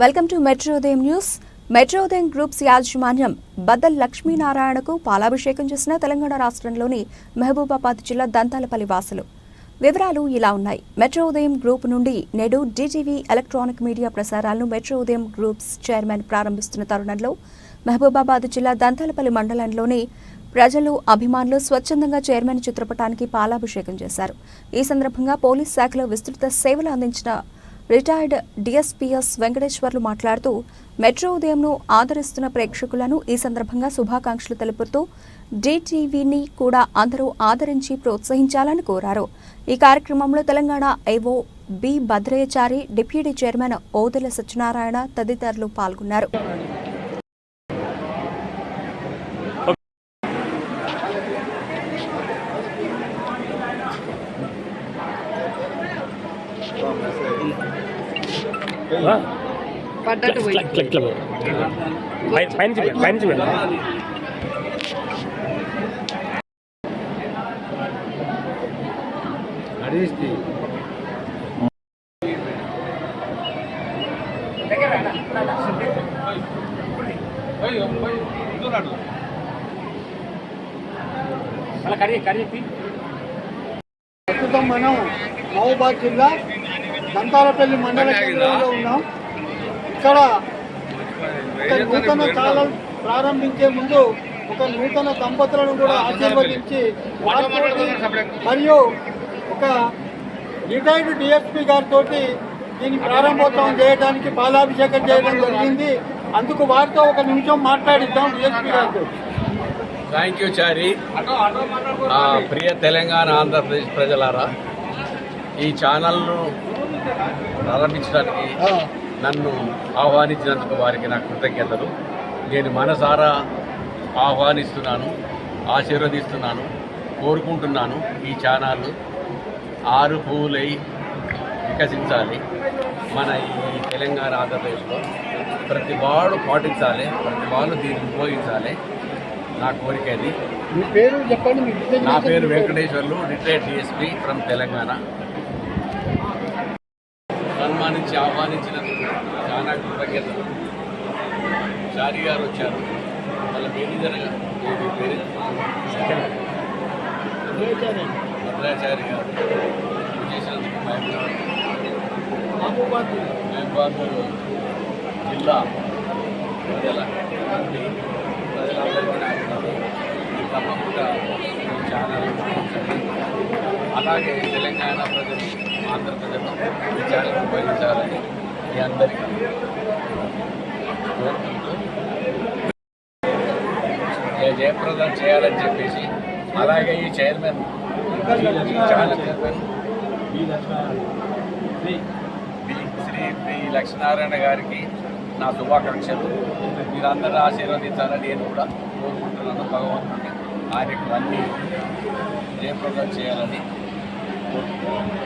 Welcome to Metrodayam news. Metrodayam groups యాజమాన్యం బద్దల్ లక్ష్మీనారాయణకు పాలాభిషేకం చేసిన తెలంగాణ రాష్ట్రంలోని మహబూబాబాద్ జిల్లా దంతాలపల్లి వాసులు. వివరాలు ఇలా ఉన్నాయి. మెట్రో ఉదయం గ్రూప్ నుండి నేడు డీటీవీ ఎలక్ట్రానిక్ మీడియా ప్రసారాలను మెట్రో ఉదయం గ్రూప్స్ చైర్మన్ ప్రారంభిస్తున్న తరుణంలో మహబూబాబాద్ జిల్లా దంతాలపల్లి మండలంలోని ప్రజలు అభిమానులు స్వచ్ఛందంగా చైర్మన్ చిత్రపటానికి పాలాభిషేకం చేశారు. ఈ సందర్భంగా పోలీస్ శాఖలో విస్తృత సేవలు అందించిన రిటైర్డ్ డిఎస్పీఎస్ వెంకటేశ్వర్లు మాట్లాడుతూ మెట్రో ఉదయంను ఆదరిస్తున్న ప్రేక్షకులను ఈ సందర్భంగా శుభాకాంక్షలు తెలుపుతూ డిటీవీని కూడా అందరూ ఆదరించి ప్రోత్సహించాలని కోరారు ఈ కార్యక్రమంలో Telangana I O B Bhadrayyachari deputy chairman Odela Satyanarayana తదితరులు పాల్గొన్నారు Thank you. ఇట్లా ఇట్లా పోయి. పై- పైన పైన ప్రస్తుతం మనం మహబూబాద్ జిల్లా దంతాలపల్లి మండల కేంద్రంలో ఉన్నాం. ఇక్కడ ఒక నూతన ఛానల్ ప్రారంభించే ముందు ఒక నూతన దంపతులను కూడా ఆశీర్వదించి మరియు ఒక రిటైర్డ్ డిఎస్పీ గారితో దీన్ని ప్రారంభోత్సవం చేయడానికి పాలాభిషేకం చేయడం జరిగింది. అందుకు వారితో ఒక నిమిషం మాట్లాడిద్దాం డిఎస్పీ గారితో. థ్యాంక్ యూ చారి ఆ, ప్రియ తెలంగాణ ఆంధ్రప్రదేశ్ ప్రజలారా ఈ ఛానల్ను ప్రారంభించడానికి నన్ను ఆహ్వానించినందుకు వారికి నా కృతజ్ఞతలు. నేను మనసారా ఆహ్వానిస్తున్నాను ఆశీర్వదిస్తున్నాను కోరుకుంటున్నాను ఈ ఛానల్ ఆరు పువ్వులై వికసించాలి. మన ఈ తెలంగాణ ఆంధ్రప్రదేశ్లో ప్రతి వాడు పాటించాలి ప్రతి వాళ్ళు దీన్ని ఉపయోగించాలి. నా కోరిక ఇది. మీ పేరు చెప్పండి మీ డిజైన్ నా పేరు Venkateswarlu retired DSP from Telangana. సన్మానించి ఆహ్వానించినందుకు చాలా కృతజ్ఞతలు. షారీ గారు వచ్చారు. వాళ్ళ మేనేజర్ గారు భద్రాచారి గారు. చేసినందుకు మహబూబాద్ మహబూబాద్ జిల్లా ప్రజల ప్రజలందరికీ నాకు ఈ తప్పకుండా ఛానల్. అలాగే తెలంగాణ ప్రజలు ఆంధ్రప్రదేశ్లో ప్రజలు ఉపయోగించాలని మీ అందరికీ కోరుకుంటూ జయప్రదం చేయాలని చెప్పేసి అలాగే ఈ chairman channel chairman Shri Shri Lakshminarayana గారికి నా శుభాకాంక్షలు. మీరందరూ ఆశీర్వదించాలని నేను కూడా కోరుకుంటున్నాను. భగవంతుడిని ఆయనకు అన్ని జయప్రదం చేయాలని కోరుకుంటున్నాను.